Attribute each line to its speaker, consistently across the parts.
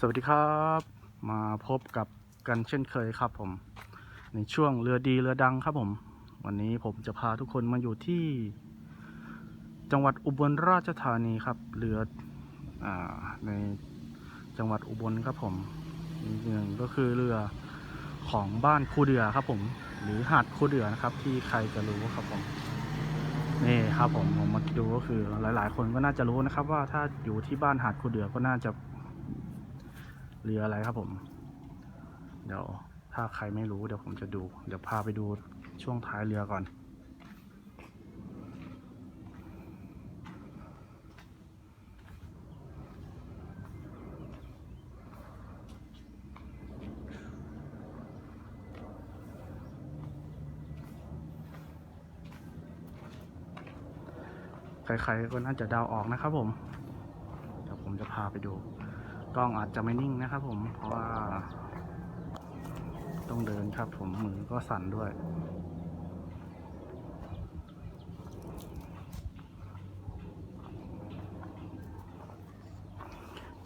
Speaker 1: สวัสดีครับมาพบกับกันเช่นเคยครับผม ในช่วงเรือดีเรือดังครับผม วันนี้ผมจะพาทุกคนมาอยู่ที่ จังหวัดอุบลราชธานีครับ เรืออในจังหวัดอุบลครับผมหนึ่งก็คือเรือของบ้านคูเดือครับผม หรือหาดคูเดือนะครับ ที่ใครจะรู้ครับผมนี่ครับผมผมมาดูก็คือหลาย ๆ คนก็น่าจะรู้นะครับ ว่าถ้าอยู่ที่บ้านหาดคูเดือก็น่าจะ เรืออะไรครับผม เดี๋ยวถ้าใครไม่รู้เดี๋ยวผมจะดู เดี๋ยวพาไปดูช่วงท้ายเรือก่อน ใครๆก็น่าจะเดาออกนะครับผม เดี๋ยวผมจะพาไปดู กล้องอาจจะไม่นิ่งนะครับผม เพราะว่า ต้องเดินครับผมมือก็สั่นด้วย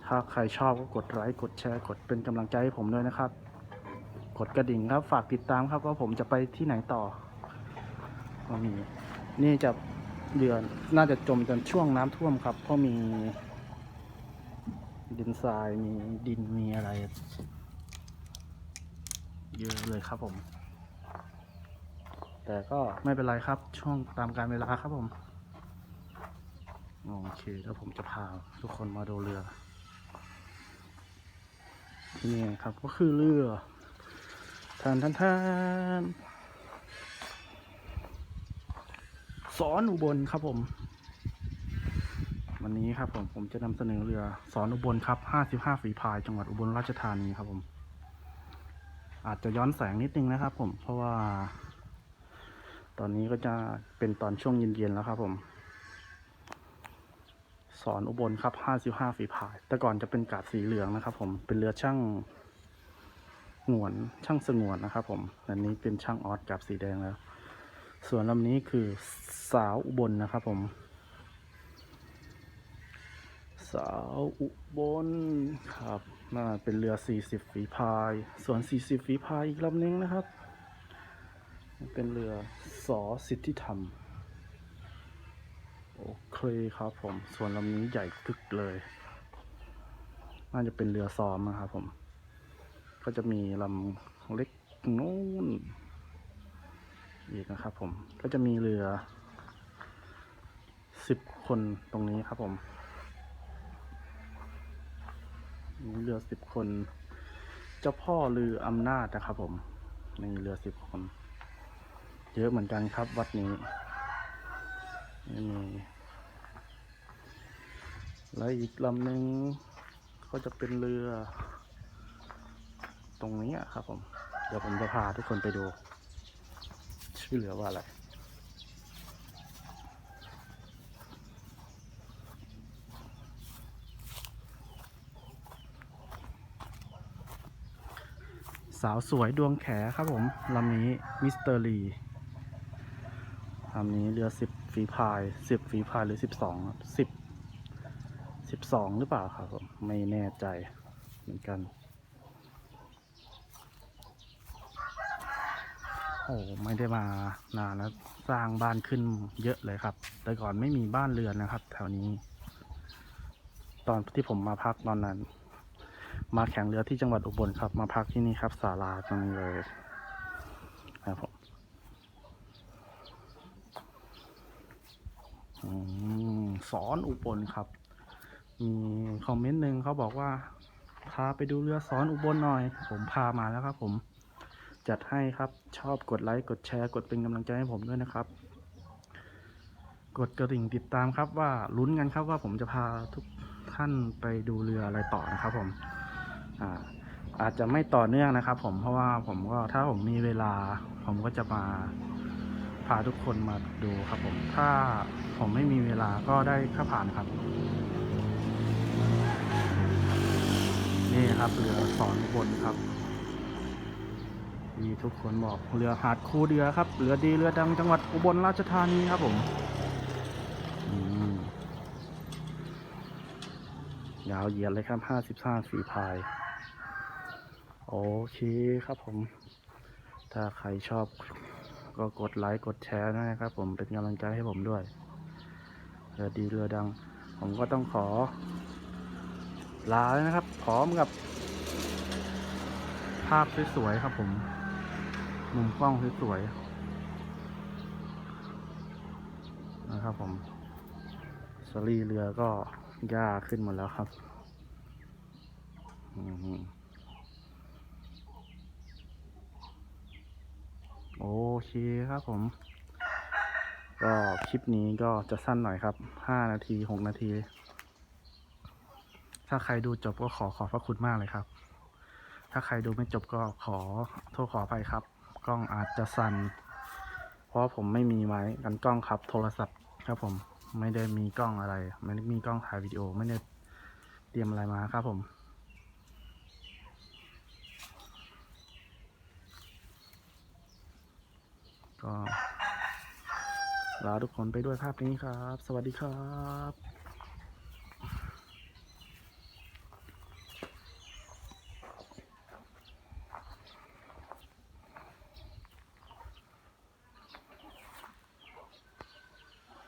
Speaker 1: ถ้าใครชอบก็กดไลค์กดแชร์กดเป็นกำลังใจให้ผมด้วยนะครับ กดกระดิ่งครับฝากติดตามครับว่าผมจะไปที่ไหนต่อก็มีนี่จะเดือนน่าจะจมจนช่วงน้ำท่วมครับ เพราะมี ดินทรายมีดินมีอะไร เยอะเลยครับผม แต่ก็ไม่เป็นไรครับช่วงตามการเวลาครับผม โอเคแล้วผมจะพาทุกคนมาดูเรือนี่ครับก็คือเรือทานทานทานสอนอุบลครับผม วันนี้ครับผมผมจะนำเสนอเรือสอนอุบลครับ 55 ฝีพาย จังหวัดอุบลราชธานีครับผม อาจจะย้อนแสงนิดนึงนะครับ ผม เพราะว่า ตอนนี้ก็จะเป็นตอนช่วงเย็นๆแล้วครับผม สอนอุบลครับ 55 ฝีพาย แต่ก่อนจะเป็นกาดสีเหลืองนะครับ ผม เป็นเรือช่างงวน ช่างสงวนนะครับ ผม อันนี้เป็นช่างออสกับสีแดงแล้ว ส่วนลำนี้คือสาวอุบลนะครับ ผม สาวอุบลครับน่าเป็นเรือ 40 ฝีพาย ส่วน 40 ฝีพายอีกลำหนึงนะครับ เป็นเรือสอสิทธิธรรม โอเคครับผม ส่วนลำนี้ใหญ่พึกเลย น่าจะเป็นเรือซ้อมนะครับผม ก็จะมีลำเล็กนู้นอีกนะครับผม ก็จะมีเรือสิบคนตรงนี้ครับผม มี เรือสิบคน เจ้าพ่อเรืออำนาจนะครับผมมีเรือสิบคน เยอะเหมือนกันครับ วัดนี้นี่มีแล้วอีกลำหนึ่งก็จะเป็นเรือ ตรงนี้ครับผม เดี๋ยวผมจะพาทุกคนไปดู ชื่อเรือว่าอะไร สาวสวยดวงแขครับผมลำนี้มิสเตอรีลำนี้เรือสิบฝีพายสิบฝีพายหรือสิบสองสิบสิบสองหรือเปล่าครับผมไม่แน่ใจเหมือนกัน โอ้ไม่ได้มานานแล้วสร้างบ้านขึ้นเยอะเลยครับ แต่ก่อนไม่มีบ้านเรือนนะครับ แถวนี้ ตอนที่ผมมาพักตอนนั้น มาแข่งเรือที่จังหวัดอุบลครับ มาพักที่นี่ครับศาลาตรงนี้เลยครับผมสอนอุบลครับ มีคอมเมนต์หนึ่งเขาบอกว่า พาไปดูเรือสอนอุบลหน่อย ผมพามาแล้วครับ ผม จัดให้ครับ ชอบกดไลค์กดแชร์กดเป็นกำลังใจให้ผมด้วยนะครับ กดกระดิ่งติดตามครับว่าลุ้นกันครับว่าผมจะพาทุกท่านไปดูเรืออะไรต่อนะครับผม อ่าอาจจะไม่ต่อเนื่องนะครับ ผมเพราะว่าผมก็ถ้าผมมีเวลา ผมก็จะมาพาทุกคนมาดูครับผม ถ้าผมไม่มีเวลาก็ได้แค่ผ่านครับ นี่ครับเรือสอนบนครับ มีทุกคนบอกเรือหาดคูเดือครับเรือดีเรือดังจังหวัดอุบลราชธานีครับผมยาวเหยียดเลยครับห้าสิบห้าฝีพาย โอเคครับผม ถ้าใครชอบก็กดไลค์กดแชร์นะครับผมเป็นกำลังใจให้ผมด้วยเรือดีเรือดัง ผมก็ต้องขอ ลาแล้วนะครับ พร้อมกับ ภาพสวยๆครับผม มุมกล้องสวยๆนะครับผมสลีเรือก็หญ้าขึ้นหมดแล้วครับ อืม โอเคครับผม ก็คลิปนี้ก็จะสั้นหน่อยครับ ห้านาทีหกนาที ถ้าใครดูจบก็ขอขอบพระคุณมากเลยครับ ถ้าใครดูไม่จบก็ขอโทษขออภัยครับ กล้องอาจจะสั่น เพราะผมไม่มีไม้กันกล้องครับ โทรศัพท์ครับผม ไม่ได้มีกล้องอะไร ไม่ได้มีกล้องถ่ายวิดีโอ ไม่ได้เตรียมอะไรมาครับผม ก็ลาทุกคนไปด้วยภาพนี้ครับ สวัสดีครับ